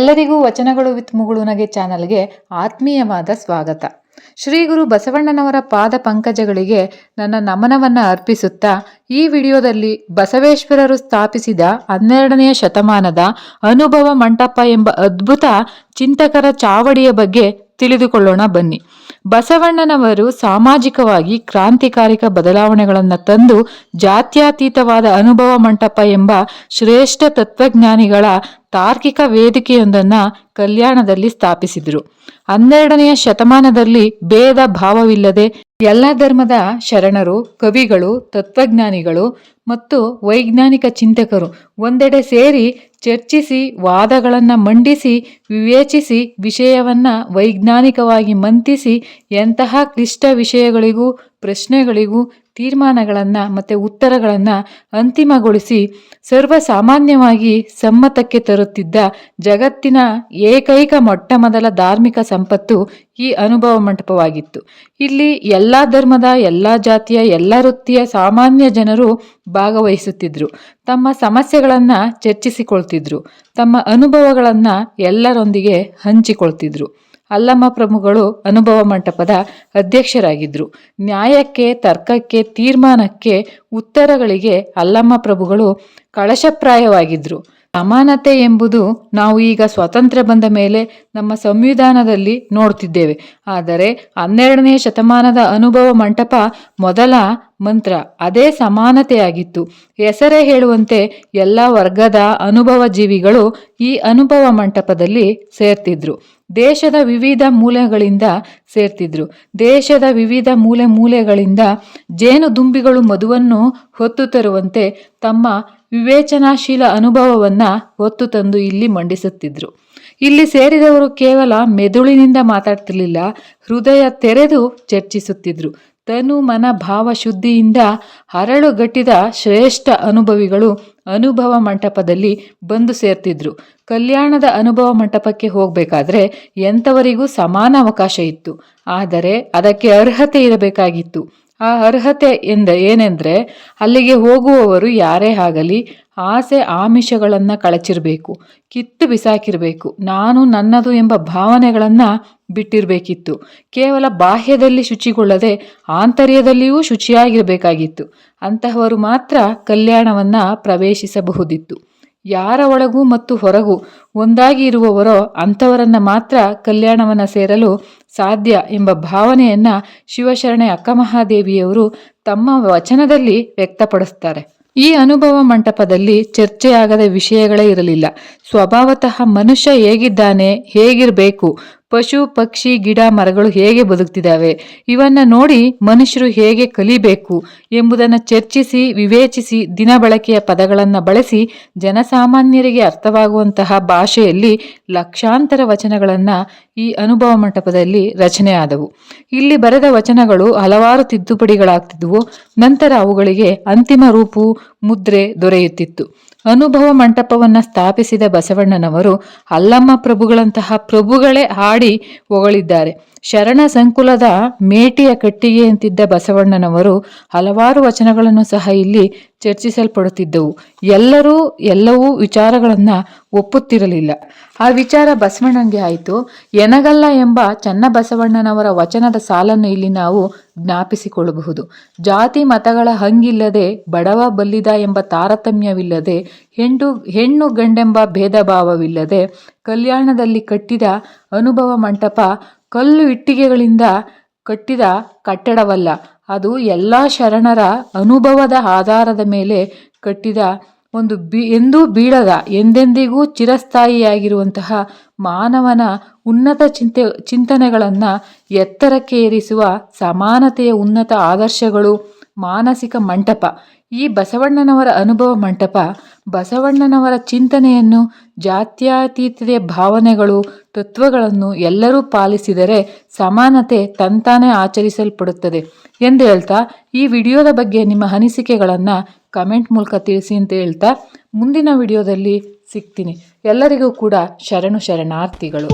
ಎಲ್ಲರಿಗೂ ವಚನಗಳು ವಿತ್ ಮುಗುಳುನಗೆ ಚಾನಲ್ಗೆ ಆತ್ಮೀಯವಾದ ಸ್ವಾಗತ. ಶ್ರೀ ಗುರು ಬಸವಣ್ಣನವರ ಪಾದ ಪಂಕಜಗಳಿಗೆ ನನ್ನ ನಮನವನ್ನು ಅರ್ಪಿಸುತ್ತಾ ಈ ವಿಡಿಯೋದಲ್ಲಿ ಬಸವೇಶ್ವರರು ಸ್ಥಾಪಿಸಿದ ಹನ್ನೆರಡನೆಯ ಶತಮಾನದ ಅನುಭವ ಮಂಟಪ ಎಂಬ ಅದ್ಭುತ ಚಿಂತಕರ ಚಾವಡಿಯ ಬಗ್ಗೆ ತಿಳಿದುಕೊಳ್ಳೋಣ ಬನ್ನಿ. ಬಸವಣ್ಣನವರು ಸಾಮಾಜಿಕವಾಗಿ ಕ್ರಾಂತಿಕಾರಿಕ ಬದಲಾವಣೆಗಳನ್ನು ತಂದು ಜಾತ್ಯಾತೀತವಾದ ಅನುಭವ ಮಂಟಪ ಎಂಬ ಶ್ರೇಷ್ಠ ತತ್ವಜ್ಞಾನಿಗಳ ತಾರ್ಕಿಕ ವೇದಿಕೆಯೊಂದನ್ನು ಕಲ್ಯಾಣದಲ್ಲಿ ಸ್ಥಾಪಿಸಿದರು. ಹನ್ನೆರಡನೆಯ ಶತಮಾನದಲ್ಲಿ ಭೇದ ಭಾವವಿಲ್ಲದೆ ಎಲ್ಲ ಧರ್ಮದ ಶರಣರು, ಕವಿಗಳು, ತತ್ವಜ್ಞಾನಿಗಳು ಮತ್ತು ವೈಜ್ಞಾನಿಕ ಚಿಂತಕರು ಒಂದೆಡೆ ಸೇರಿ ಚರ್ಚಿಸಿ, ವಾದಗಳನ್ನು ಮಂಡಿಸಿ, ವಿವೇಚಿಸಿ ವಿಷಯವನ್ನು ವೈಜ್ಞಾನಿಕವಾಗಿ ಮಂತಿಸಿ ಎಂತಹ ಕ್ಲಿಷ್ಟ ವಿಷಯಗಳಿಗೂ, ಪ್ರಶ್ನೆಗಳಿಗೂ ತೀರ್ಮಾನಗಳನ್ನು ಮತ್ತು ಉತ್ತರಗಳನ್ನು ಅಂತಿಮಗೊಳಿಸಿ ಸರ್ವಸಾಮಾನ್ಯವಾಗಿ ಸಮ್ಮತಕ್ಕೆ ತರುತ್ತಿದ್ದ ಜಗತ್ತಿನ ಏಕೈಕ ಮೊಟ್ಟ ಮೊದಲ ಧಾರ್ಮಿಕ ಸಂಪತ್ತು ಈ ಅನುಭವ ಮಂಟಪವಾಗಿತ್ತು. ಇಲ್ಲಿ ಎಲ್ಲ ಧರ್ಮದ, ಎಲ್ಲ ಜಾತಿಯ, ಎಲ್ಲ ವೃತ್ತಿಯ ಸಾಮಾನ್ಯ ಜನರು ಭಾಗವಹಿಸುತ್ತಿದ್ದರು ತಮ್ಮ ಸಮಸ್ಯೆಗಳನ್ನು ಚರ್ಚಿಸಿಕೊಳ್ತಿದ್ರು. ತಮ್ಮ ಅನುಭವಗಳನ್ನು ಎಲ್ಲರೊಂದಿಗೆ ಹಂಚಿಕೊಳ್ತಿದ್ರು. ಅಲ್ಲಮ್ಮ ಪ್ರಭುಗಳು ಅನುಭವ ಮಂಟಪದ ಅಧ್ಯಕ್ಷರಾಗಿದ್ದರು ನ್ಯಾಯಕ್ಕೆ, ತರ್ಕಕ್ಕೆ, ತೀರ್ಮಾನಕ್ಕೆ ಉತ್ತರಗಳಿಗೆ ಅಲ್ಲಮ್ಮ ಪ್ರಭುಗಳು ಕಳಶಪ್ರಾಯವಾಗಿದ್ದರು ಸಮಾನತೆ ಎಂಬುದು ನಾವು ಈಗ ಸ್ವಾತಂತ್ರ್ಯ ಬಂದ ಮೇಲೆ ನಮ್ಮ ಸಂವಿಧಾನದಲ್ಲಿ ನೋಡ್ತಿದ್ದೇವೆ. ಆದರೆ ಹನ್ನೆರಡನೇ ಶತಮಾನದ ಅನುಭವ ಮಂಟಪ ಮೊದಲ ಮಂತ್ರ ಅದೇ ಸಮಾನತೆಯಾಗಿತ್ತು. ಹೆಸರೇ ಹೇಳುವಂತೆ ಎಲ್ಲ ವರ್ಗದ ಅನುಭವ ಜೀವಿಗಳು ಈ ಅನುಭವ ಮಂಟಪದಲ್ಲಿ ಸೇರ್ತಿದ್ರು. ದೇಶದ ವಿವಿಧ ಮೂಲೆಗಳಿಂದ ಸೇರ್ತಿದ್ರು. ದೇಶದ ವಿವಿಧ ಮೂಲೆ ಮೂಲೆಗಳಿಂದ ಜೇನು ದುಂಬಿಗಳು ಮಧುವನ್ನು ಹೊತ್ತು ತರುವಂತೆ ತಮ್ಮ ವಿವೇಚನಾಶೀಲ ಅನುಭವವನ್ನು ಹೊತ್ತು ತಂದು ಇಲ್ಲಿ ಮಂಡಿಸುತ್ತಿದ್ರು. ಇಲ್ಲಿ ಸೇರಿದವರು ಕೇವಲ ಮೆದುಳಿನಿಂದ ಮಾತಾಡ್ತಿರ್ಲಿಲ್ಲ, ಹೃದಯ ತೆರೆದು ಚರ್ಚಿಸುತ್ತಿದ್ರು. ತನು ಮನ ಭಾವ ಶುದ್ಧಿಯಿಂದ ಹರಳುಗಟ್ಟಿದ ಶ್ರೇಷ್ಠ ಅನುಭವಿಗಳು ಅನುಭವ ಮಂಟಪದಲ್ಲಿ ಬಂದು ಸೇರ್ತಿದ್ರು. ಕಲ್ಯಾಣದ ಅನುಭವ ಮಂಟಪಕ್ಕೆ ಹೋಗಬೇಕಾದ್ರೆ ಎಂಥವರಿಗೂ ಸಮಾನ ಅವಕಾಶ ಇತ್ತು. ಆದರೆ ಅದಕ್ಕೆ ಅರ್ಹತೆ ಇರಬೇಕಾಗಿತ್ತು. ಆ ಅರ್ಹತೆ ಎಂದ ಏನೆಂದರೆ, ಅಲ್ಲಿಗೆ ಹೋಗುವವರು ಯಾರೇ ಆಗಲಿ ಆಸೆ ಆಮಿಷಗಳನ್ನು ಕಳಚಿರಬೇಕು, ಕಿತ್ತು ಬಿಸಾಕಿರಬೇಕು. ನಾನು ನನ್ನದು ಎಂಬ ಭಾವನೆಗಳನ್ನು ಬಿಟ್ಟಿರಬೇಕಿತ್ತು. ಕೇವಲ ಬಾಹ್ಯದಲ್ಲಿ ಶುಚಿಗೊಳ್ಳದೆ ಆಂತರ್ಯದಲ್ಲಿಯೂ ಶುಚಿಯಾಗಿರಬೇಕಾಗಿತ್ತು. ಅಂತಹವರು ಮಾತ್ರ ಕಲ್ಯಾಣವನ್ನು ಪ್ರವೇಶಿಸಬಹುದಿತ್ತು. ಯಾರ ಒಳಗೂ ಮತ್ತು ಹೊರಗೂ ಒಂದಾಗಿ ಇರುವವರೋ ಅಂಥವರನ್ನು ಮಾತ್ರ ಕಲ್ಯಾಣವನ್ನು ಸೇರಲು ಸಾಧ್ಯ ಎಂಬ ಭಾವನೆಯನ್ನು ಶಿವಶರಣೆ ಅಕ್ಕಮಹಾದೇವಿಯವರು ತಮ್ಮ ವಚನದಲ್ಲಿ ವ್ಯಕ್ತಪಡಿಸ್ತಾರೆ. ಈ ಅನುಭವ ಮಂಟಪದಲ್ಲಿ ಚರ್ಚೆಯಾಗದ ವಿಷಯಗಳೇ ಇರಲಿಲ್ಲ. ಸ್ವಭಾವತಃ ಮನುಷ್ಯ ಹೇಗಿದ್ದಾನೆ ಹೇಗಿರಬೇಕು ಪಶು, ಪಕ್ಷಿ, ಗಿಡ, ಮರಗಳು ಹೇಗೆ ಬದುಕ್ತಿದ್ದಾವೆ? ಇವನ್ನ ನೋಡಿ ಮನುಷ್ಯರು ಹೇಗೆ ಕಲಿಬೇಕು ಎಂಬುದನ್ನು ಚರ್ಚಿಸಿ, ವಿವೇಚಿಸಿ, ದಿನ ಬಳಕೆಯ ಪದಗಳನ್ನು ಬಳಸಿ ಜನಸಾಮಾನ್ಯರಿಗೆ ಅರ್ಥವಾಗುವಂತಹ ಭಾಷೆಯಲ್ಲಿ ಲಕ್ಷಾಂತರ ವಚನಗಳನ್ನು ಈ ಅನುಭವ ಮಂಟಪದಲ್ಲಿ ರಚನೆ ಆದವು. ಇಲ್ಲಿ ಬರೆದ ವಚನಗಳು ಹಲವಾರು ತಿದ್ದುಪಡಿಗಳಾಗ್ತಿದ್ವು. ನಂತರ ಅವುಗಳಿಗೆ ಅಂತಿಮ ರೂಪು ಮುದ್ರೆ ದೊರೆಯುತ್ತಿತ್ತು. ಅನುಭವ ಮಂಟಪವನ್ನ ಸ್ಥಾಪಿಸಿದ ಬಸವಣ್ಣನವರು ಅಲ್ಲಮ್ಮ ಪ್ರಭುಗಳಂತಹ ಪ್ರಭುಗಳೇ ಹಾಡಿ ಹೊಗಳಿದ್ದಾರೆ. ಶರಣ ಸಂಕುಲದ ಮೇಟಿಯ ಕಟ್ಟಿಗೆ ಅಂತಿದ್ದ ಬಸವಣ್ಣನವರು ಹಲವಾರು ವಚನಗಳನ್ನು ಸಹ ಇಲ್ಲಿ ಚರ್ಚಿಸಲ್ಪಡುತ್ತಿದ್ದವು. ಎಲ್ಲರೂ, ಎಲ್ಲವೂ ವಿಚಾರಗಳನ್ನು ಒಪ್ಪುತ್ತಿರಲಿಲ್ಲ. ಆ ವಿಚಾರ ಬಸವಣ್ಣನಿಗೆ ಆಯಿತು. ಎನಗಲ್ಲ ಎಂಬ ಚನ್ನಬಸವಣ್ಣನವರ ವಚನದ ಸಾಲನ್ನು ಇಲ್ಲಿ ನಾವು ಜ್ಞಾಪಿಸಿಕೊಳ್ಳಬಹುದು. ಜಾತಿ ಮತಗಳ ಹಂಗಿಲ್ಲದೆ, ಬಡವ ಬಲ್ಲಿದ ಎಂಬ ತಾರತಮ್ಯವಿಲ್ಲದೆ ಹೆಣ್ಣು ಹೆಣ್ಣು ಗಂಡೆಂಬ ಭೇದ ಭಾವವಿಲ್ಲದೆ ಕಲ್ಯಾಣದಲ್ಲಿ ಕಟ್ಟಿದ ಅನುಭವ ಮಂಟಪ ಕಲ್ಲು ಇಟ್ಟಿಗೆಗಳಿಂದ ಕಟ್ಟಿದ ಕಟ್ಟಡವಲ್ಲ, ಅದು ಎಲ್ಲ ಶರಣರ ಅನುಭವದ ಆಧಾರದ ಮೇಲೆ ಕಟ್ಟಿದ ಒಂದು ಬಿ, ಎಂದೂ ಬೀಳದ, ಎಂದೆಂದಿಗೂ ಚಿರಸ್ಥಾಯಿಯಾಗಿರುವಂತಹ ಮಾನವನ ಉನ್ನತ ಚಿಂತೆ, ಚಿಂತನೆಗಳನ್ನು ಎತ್ತರಕ್ಕೆ ಏರಿಸುವ ಸಮಾನತೆಯ ಉನ್ನತ ಆದರ್ಶಗಳು ಮಾನಸಿಕ ಮಂಟಪ. ಈ ಬಸವಣ್ಣನವರ ಅನುಭವ ಮಂಟಪ, ಬಸವಣ್ಣನವರ ಚಿಂತನೆಯನ್ನು ಜಾತ್ಯತೀತತೆಯ ಭಾವನೆಗಳು, ತತ್ವಗಳನ್ನು ಎಲ್ಲರೂ ಪಾಲಿಸಿದರೆ ಸಮಾನತೆ ತಂತಾನೇ ಆಚರಿಸಲ್ಪಡುತ್ತದೆ ಎಂದು ಹೇಳ್ತಾ, ಈ ವಿಡಿಯೋದ ಬಗ್ಗೆ ನಿಮ್ಮ ಅನಿಸಿಕೆಗಳನ್ನು ಕಮೆಂಟ್ ಮೂಲಕ ತಿಳಿಸಿ ಅಂತ ಹೇಳ್ತಾ, ಮುಂದಿನ ವಿಡಿಯೋದಲ್ಲಿ ಸಿಗ್ತೀನಿ. ಎಲ್ಲರಿಗೂ ಕೂಡ ಶರಣು ಶರಣಾರ್ಥಿಗಳು.